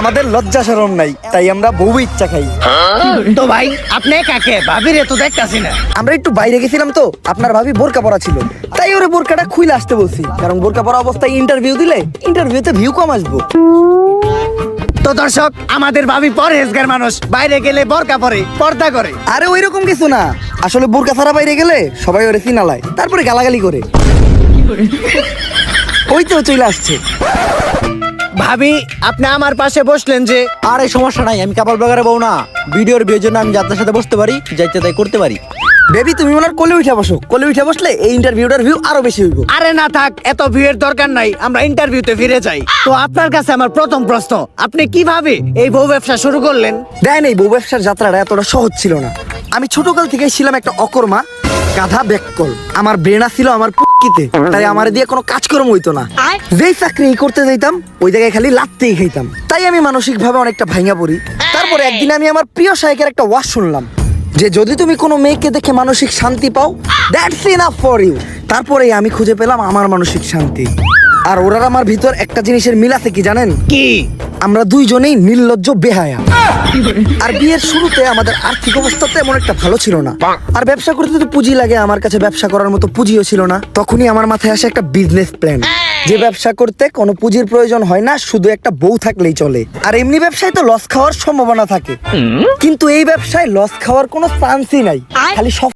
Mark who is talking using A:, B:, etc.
A: আমাদের লজ্জা শরম নাই তাই আমরা বউ ইচ্ছা খাই।
B: তো ভাই আপনি কাকে? ভাবিরে তো দেখতাছি না।
A: আমরা একটু বাইরে গেছিলাম তো আপনার ভাবি বোরকা পরা ছিল। তাই ওরে বোরকাটা খুলে আসতে বলছি কারণ বোরকা পরা অবস্থায় ইন্টারভিউ দিলে ইন্টারভিউতে ভিউ কম আসব।
B: তো দর্শক আমাদের ভাবি পরহেজগার মানুষ বাইরে গেলে বরকা পরে পর্দা করে।
A: আরে ওই রকম কিছু না আসলে বোরকা ছাড়া বাইরে গেলে সবাই ওরে চিনালায় তারপরে গালাগালি করে? ওই তো চলে আসছে।
B: ভাবি আপনি আমার পাশে বসলেন যে
C: আর এই সমস্যা নাই আমি কাপড় ব্লগারে বউ না। ভিডিওর বিয়ের জন্য আমি যাত্রার সাথে বসতে পারি যাইতে তাই করতে পারি।
A: বেবি তুমি ওনার কোলে উঠে বসো। কোলে উঠে বসলে এই ইন্টারভিউটার ভিউ আরও বেশি হইব।
B: আরে না থাক এত ভিড়ের দরকার নাই আমরা ইন্টারভিউতে ফিরে যাই। তো আপনার কাছে আমার প্রথম প্রশ্ন আপনি কীভাবে এই বউ ব্যবসা শুরু করলেন?
A: দেয় নেই বউ ব্যবসার যাত্রাটা এতটা সহজ ছিল না। আমি ছোটকাল থেকেই ছিলাম একটা অকর্মা গাধা ব্যাককল আমার ব্রেনা ছিল আমার পুকিতে তাই আমার দিয়ে কোনো কাজকর্ম হইতো না। যেই চাকরি করতে যাইতাম ওই জায়গায় খালি লাত্তেই খাইতাম। তাই আমি মানসিক ভাবে অনেকটা ভাঙা পড়ি। তারপরে একদিন আমি আমার প্রিয় শায়কের একটা ওয়াজ শুনলাম যে যদি তুমি কোনো মেয়েকে দেখে মানসিক শান্তি পাও দ্যাটস ইনাফ ফর ইউ তারপরেই আমি খুঁজে পেলাম আমার মানসিক শান্তি। আর ওরার আমার ভিতর একটা জিনিসের মিল আছে কি জানেন?
B: কি?
A: আমরা দুইজনেই নির্লজ্জ বেহায়া। আর বিয়ের শুরুতে আমাদের আর্থিক অবস্থা তেমন একটা ভালো ছিল না। আর ব্যবসা করতে তো পুঁজি লাগে আমার কাছে ব্যবসা করার মতো পুঁজিও ছিল না। তখনই আমার মাথায় আসে একটা বিজনেস প্ল্যান যে ব্যবসা করতে কোনো পুঁজির প্রয়োজন হয় না শুধু একটা বউ থাকলেই চলে। আর এমনি ব্যবসায় তো লস খাওয়ার সম্ভাবনা থাকে। কিন্তু এই ব্যবসায় লস খাওয়ার কোনো চান্সই নাই। খালি সব